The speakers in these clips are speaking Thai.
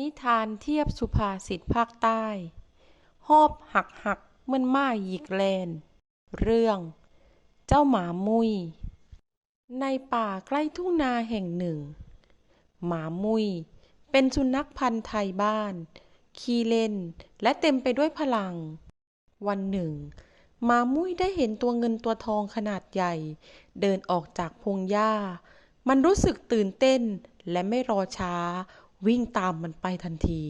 นิทานเทียบสุภาษิตภาคใต้ หอบหักหักเมื่อนม้าหยิกแลน เรื่อง เจ้าหมามุย ในป่าใกล้ทุ่งนาแห่งหนึ่ง หมามุย เป็นสุนัขพันธุ์ไทยบ้าน ขี้เล่นและเต็มไปด้วยพลัง วันหนึ่ง หมามุยได้เห็นตัวเงินตัวทองขนาดใหญ่ เดินออกจากพงหญ้า มันรู้สึกตื่นเต้นและไม่รอช้า วิ่งตามมันไปทันที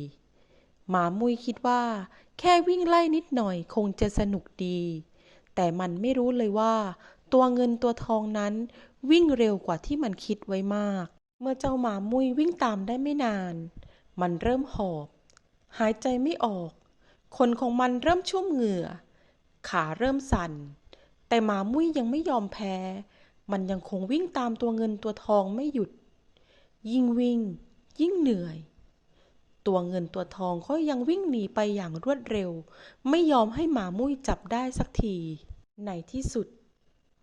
หมามุยคิดว่า แค่วิ่งไล่นิดหน่อยคงจะสนุกดี แต่มันไม่รู้เลยว่า ตัวเงินตัวทองนั้น วิ่งเร็วกว่าที่มันคิดไว้มาก เมื่อเจ้าหมามุยวิ่งตามได้ไม่นาน มันเริ่มหอบ หายใจไม่ออกขนของมันเริ่มชุ่มเหงื่อ ขาเริ่มสั่น แต่หมามุ้ยยังไม่ยอมแพ้ มันยังคงวิ่งตามตัวเงินตัวทองไม่หยุด ยิ่งวิ่ง ยิ่งเหนื่อย ตัวเงินตัวทองก็ยังวิ่งหนีไปอย่างรวดเร็ว ไม่ยอมให้หมามุ้ยจับได้สักที ในที่สุด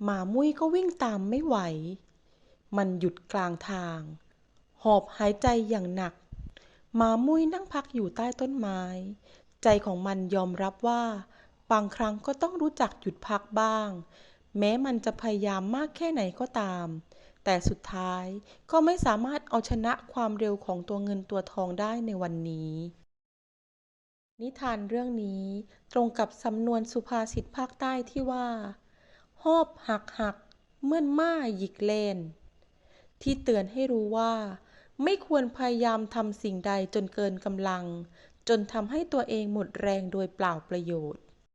หมามุ้ยก็วิ่งตามไม่ไหว มันหยุดกลางทาง หอบหายใจอย่างหนัก หมามุ้ยนั่งพักอยู่ใต้ต้นไม้ ใจของมันยอมรับว่า บางครั้งก็ต้องรู้จักหยุดพักบ้าง แม้มันจะพยายามมากแค่ไหนก็ตาม แต่สุดท้ายก็ไม่สามารถเอาชนะความเร็วของตัวเงินตัวทองได้ในวันนี้ นิทานเรื่องนี้ตรงกับสำนวนสุภาษิตภาคใต้ที่ว่า หอบหักหัก เมื่อนม้าหยิกเลนที่เตือนให้รู้ว่า ไม่ควรพยายามทำสิ่งใดจนเกินกำลัง จนทำให้ตัวเองหมดแรงโดยเปล่าประโยชน์